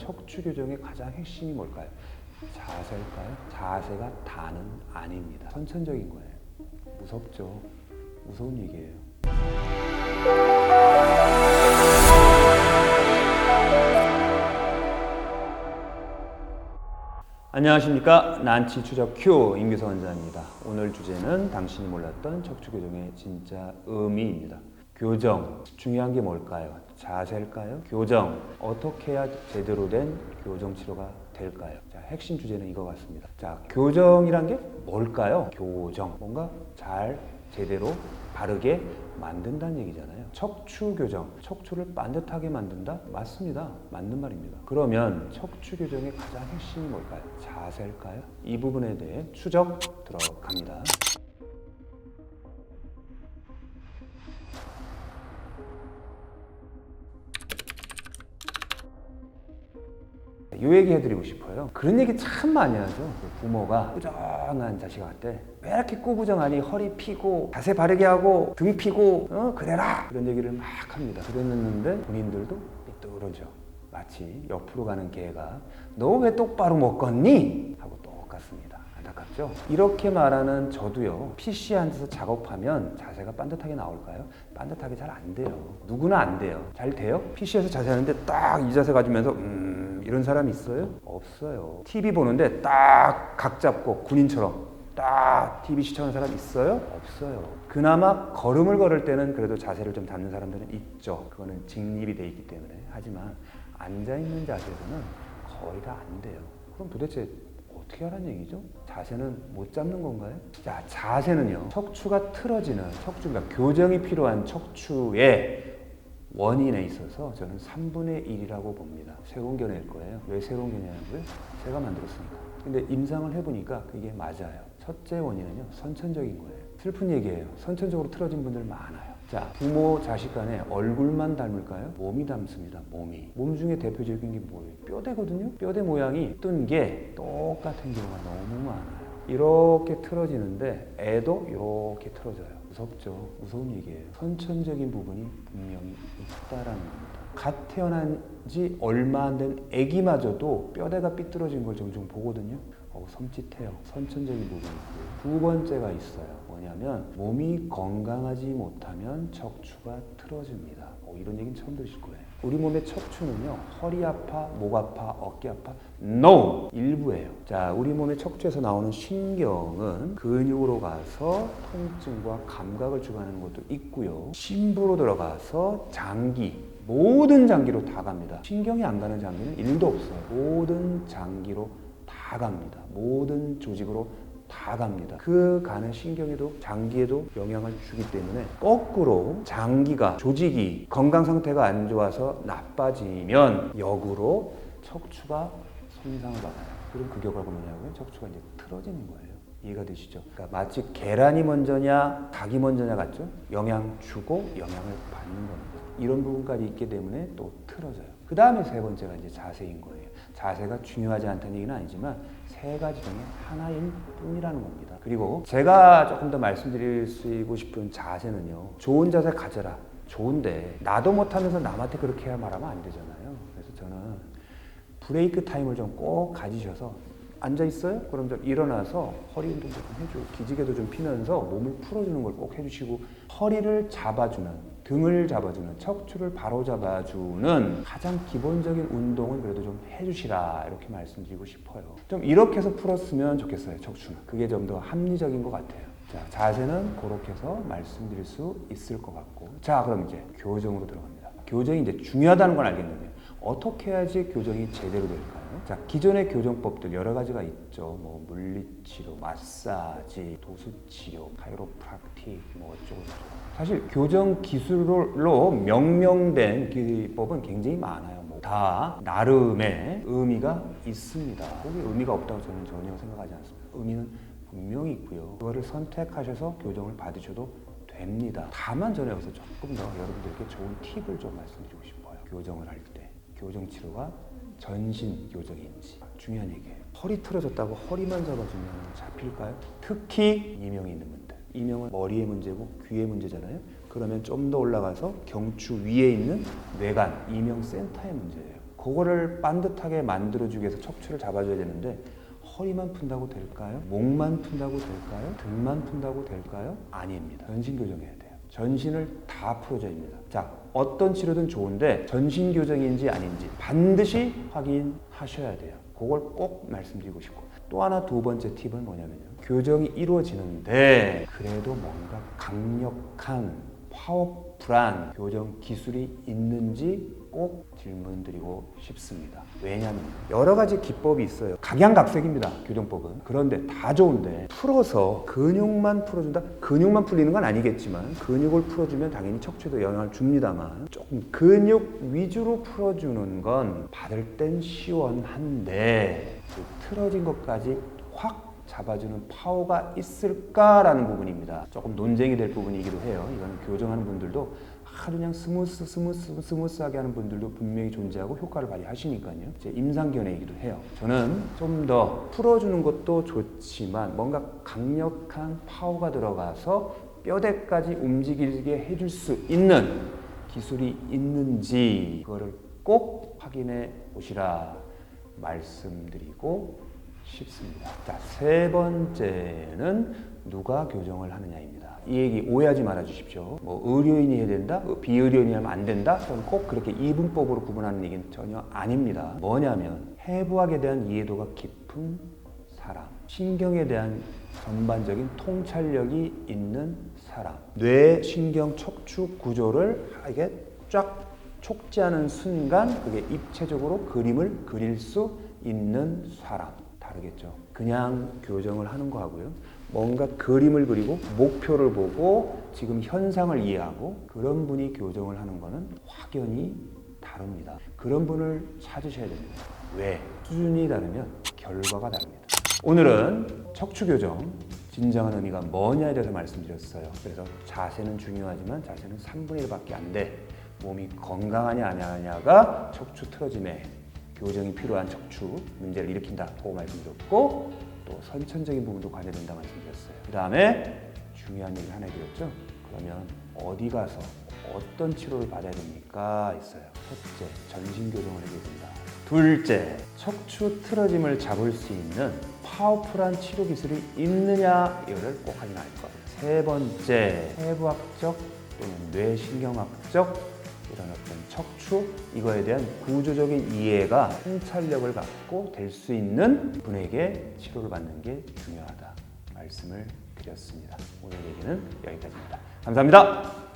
척추 교정의 가장 핵심이 뭘까요? 자세일까요? 자세가 다는 아닙니다. 선천적인 거예요. 무섭죠. 무서운 얘기예요. 안녕하십니까 난치 추적 큐 임규서 원장입니다. 오늘 주제는 당신이 몰랐던 척추 교정의 진짜 의미입니다. 교정 중요한 게 뭘까요? 자세일까요? 교정 어떻게 해야 제대로 된 교정 치료가 될까요? 자 핵심 주제는 이거 같습니다. 자 교정이란 게 뭘까요? 교정 뭔가 잘 제대로 바르게 만든다는 얘기잖아요. 척추 교정, 척추를 반듯하게 만든다? 맞습니다. 맞는 말입니다. 그러면 척추 교정의 가장 핵심이 뭘까요? 자세일까요? 이 부분에 대해 추적 들어갑니다. 이 얘기 해드리고 싶어요. 그런 얘기 참 많이 하죠. 그 부모가 꾸정한 자식한테 왜 이렇게 꾸부정하니 허리 피고 자세 바르게 하고 등 피고 어 그래라 그런 얘기를 막 합니다. 그랬는데 본인들도 삐뚤어져. 마치 옆으로 가는 개가 너 왜 똑바로 못 걷니? 하고 똑같습니다. 안타깝죠? 이렇게 말하는 저도요, PC 앉아서 작업하면 자세가 반듯하게 나올까요? 반듯하게 잘 안 돼요. 누구나 안 돼요. 잘 돼요? PC에서 자세하는데 딱 이 자세 가지면서, 음, 이런 사람 있어요? 없어요. TV 보는데 딱 각 잡고 군인처럼 딱 TV 시청하는 사람 있어요? 없어요. 그나마 걸음을 걸을 때는 그래도 자세를 좀 잡는 사람들은 있죠. 그거는 직립이 돼 있기 때문에. 하지만 앉아 있는 자세에서는 거의 다 안 돼요. 그럼 도대체 어떻게 하라는 얘기죠? 자세는 못 잡는 건가요? 자, 자세는요. 척추가 틀어지는 척추, 그러니까 교정이 필요한 척추의 원인에 있어서 저는 3분의 1이라고 봅니다. 견해일 거예요. 왜 새로운 견해냐고요? 제가 만들었으니까. 근데 임상을 해보니까 그게 맞아요. 첫째 원인은요, 선천적인 거예요. 슬픈 얘기예요. 선천적으로 틀어진 분들 많아요. 자, 부모, 자식 간에 얼굴만 닮을까요? 몸이 닮습니다. 몸이. 몸 중에 대표적인 게 뭐예요? 뼈대거든요? 뼈대 모양이 뜬 게 똑같은 경우가 너무 많아요. 이렇게 틀어지는데 애도 이렇게 틀어져요. 무섭죠? 무서운 얘기예요. 선천적인 부분이 분명히 있다라는 겁니다. 갓 태어난 지 얼마 안 된 아기마저도 뼈대가 삐뚤어진 걸 종종 보거든요. 어, 섬찟해요. 선천적인 부분이 있고요. 두 번째가 있어요. 뭐냐면 몸이 건강하지 못하면 척추가 틀어집니다. 어, 이런 얘기는 처음 들으실 거예요. 우리 몸의 척추는요. 허리 아파, 목 아파, 어깨 아파. NO! 일부예요. 자, 우리 몸의 척추에서 나오는 신경은 근육으로 가서 통증과 감각을 주관하는 것도 있고요. 심부로 들어가서 장기, 모든 장기로 다 갑니다. 신경이 안 가는 장기는 일도 없어요. 모든 장기로 다 갑니다. 모든 조직으로 다 갑니다. 그 가는 신경에도 장기에도 영향을 주기 때문에 거꾸로 장기가 조직이 건강 상태가 안 좋아서 나빠지면 역으로 척추가 손상을 받아요. 그럼 그 결과가 뭐냐고요? 척추가 이제 틀어지는 거예요. 이해가 되시죠? 그러니까 마치 계란이 먼저냐 닭이 먼저냐 같죠? 영향 주고 영향을 받는 겁니다. 이런 부분까지 있기 때문에 또 틀어져요. 그 다음에 세 번째가 이제 자세인 거예요. 자세가 중요하지 않다는 얘기는 아니지만 세 가지 중에 하나인 뿐이라는 겁니다. 그리고 제가 조금 더 말씀드리고 싶은 자세는요. 좋은 자세 가져라. 좋은데 나도 못하면서 남한테 그렇게 말하면 안 되잖아요. 그래서 저는 브레이크 타임을 좀 꼭 가지셔서 앉아 있어요? 그럼 좀 일어나서 허리 운동 좀 해줘. 기지개도 좀 피면서 몸을 풀어주는 걸 꼭 해주시고 허리를 잡아주는 등을 잡아주는 척추를 바로 잡아주는 가장 기본적인 운동은 그래도 좀 해주시라 이렇게 말씀드리고 싶어요. 좀 이렇게 해서 풀었으면 좋겠어요. 척추는 그게 좀 더 합리적인 것 같아요. 자 자세는 그렇게 해서 말씀드릴 수 있을 것 같고 자 그럼 이제 교정으로 들어갑니다. 교정이 이제 중요하다는 건 알겠는데 어떻게 해야지 교정이 제대로 될까요? 자, 기존의 교정법들 여러 가지가 있죠. 뭐 물리치료, 마사지, 도수치료, 카이로프락틱, 뭐 어쩌고. 사실 교정 기술로 명명된 기법은 굉장히 많아요. 뭐 다 나름의 의미가 있습니다. 거기 의미가 없다고 저는 전혀 생각하지 않습니다. 의미는 분명히 있고요. 그거를 선택하셔서 교정을 받으셔도 됩니다. 다만 저는 여기서 조금 더 여러분들께 좋은 팁을 좀 말씀드리고 싶어요. 교정을 할 때. 교정 치료가 전신 교정인지 중요한 얘기예요. 허리 틀어졌다고 허리만 잡아주면 잡힐까요? 특히 이명이 있는 분들. 이명은 머리의 문제고 귀의 문제잖아요. 그러면 좀 더 올라가서 경추 위에 있는 뇌간, 이명 센터의 문제예요. 그거를 반듯하게 만들어주기 위해서 척추를 잡아줘야 되는데 허리만 푼다고 될까요? 목만 푼다고 될까요? 등만 푼다고 될까요? 아닙니다. 전신 교정해야 돼요. 전신을 다 풀어줘야 합니다. 자, 어떤 치료든 좋은데 전신 교정인지 아닌지 반드시 확인하셔야 돼요. 그걸 꼭 말씀드리고 싶고 또 하나 두 번째 팁은 뭐냐면요. 교정이 이루어지는데 그래도 뭔가 강력한 파워풀한 교정 기술이 있는지 꼭 질문드리고 싶습니다. 왜냐하면 여러 가지 기법이 있어요. 각양각색입니다. 교정법은. 그런데 다 좋은데 풀어서 근육만 풀어준다? 근육만 풀리는 건 아니겠지만 근육을 풀어주면 당연히 척추에도 영향을 줍니다만 조금 근육 위주로 풀어주는 건 받을 땐 시원한데 그 틀어진 것까지 확 잡아주는 파워가 있을까라는 부분입니다. 조금 논쟁이 될 부분이기도 해요. 이거는 교정하는 분들도 아주 그냥 스무스 스무스 스무스하게 하는 분들도 분명히 존재하고 효과를 발휘하시니까요. 제 임상견해이기도 해요. 저는 좀 더 풀어주는 것도 좋지만 뭔가 강력한 파워가 들어가서 뼈대까지 움직이게 해줄 수 있는 기술이 있는지 그거를 꼭 확인해 보시라 말씀드리고 싶습니다. 자, 세 번째는 누가 교정을 하느냐입니다. 이 얘기 오해하지 말아 주십시오. 뭐 의료인이 해야 된다, 뭐 비의료인이 하면 안 된다. 저는 꼭 그렇게 이분법으로 구분하는 얘기는 전혀 아닙니다. 뭐냐면 해부학에 대한 이해도가 깊은 사람, 신경에 대한 전반적인 통찰력이 있는 사람, 뇌, 신경, 척추 구조를 이게 쫙 촉지하는 순간 그게 입체적으로 그림을 그릴 수 있는 사람 다르겠죠. 그냥 교정을 하는 거하고요. 뭔가 그림을 그리고 목표를 보고 지금 현상을 이해하고 그런 분이 교정을 하는 거는 확연히 다릅니다. 그런 분을 찾으셔야 됩니다. 왜? 수준이 다르면 결과가 다릅니다. 오늘은 척추 교정 진정한 의미가 뭐냐에 대해서 말씀드렸어요. 그래서 자세는 중요하지만 자세는 3분의 1밖에 안 돼. 몸이 건강하냐 아니냐가 척추 틀어짐에 교정이 필요한 척추 문제를 일으킨다고 말씀드렸고 또 선천적인 부분도 관여된다 말씀드렸어요. 그 다음에 중요한 얘기 하나 드렸죠. 그러면 어디 가서 어떤 치료를 받아야 됩니까? 있어요. 첫째, 전신 교정을 해야 된다. 둘째, 척추 틀어짐을 잡을 수 있는 파워풀한 치료 기술이 있느냐 이거를 꼭 확인할 것. 세 번째, 해부학적 또는 뇌신경학적 이런 어떤 척추 이거에 대한 구조적인 이해가 통찰력을 갖고 될 수 있는 분에게 치료를 받는 게 중요하다 말씀을 드렸습니다. 오늘 얘기는 여기까지입니다. 감사합니다.